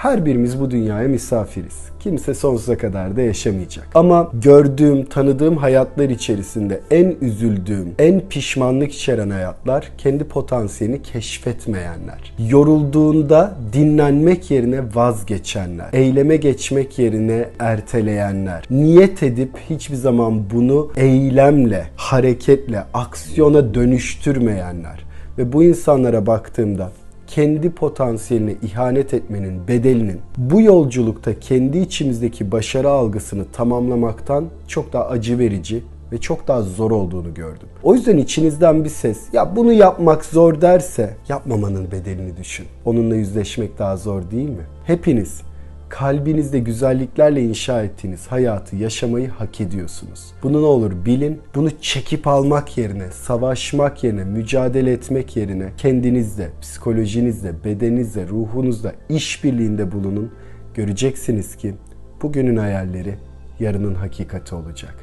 Her birimiz bu dünyaya misafiriz. Kimse sonsuza kadar da yaşamayacak. Ama gördüğüm, tanıdığım hayatlar içerisinde en üzüldüğüm, en pişmanlık içeren hayatlar kendi potansiyelini keşfetmeyenler. Yorulduğunda dinlenmek yerine vazgeçenler. Eyleme geçmek yerine erteleyenler. Niyet edip hiçbir zaman bunu eylemle, hareketle, aksiyona dönüştürmeyenler. Ve bu insanlara baktığımda kendi potansiyeline ihanet etmenin bedelinin bu yolculukta kendi içimizdeki başarı algısını tamamlamaktan çok daha acı verici ve çok daha zor olduğunu gördüm. O yüzden içinizden bir ses ya bunu yapmak zor derse yapmamanın bedelini düşün. Onunla yüzleşmek daha zor değil mi? Hepiniz kalbinizde güzelliklerle inşa ettiğiniz hayatı yaşamayı hak ediyorsunuz. Bunu ne olur bilin. Bunu çekip almak yerine, savaşmak yerine, mücadele etmek yerine kendinizle, psikolojinizle, bedeninizle, ruhunuzla işbirliğinde bulunun. Göreceksiniz ki bugünün hayalleri yarının hakikati olacak.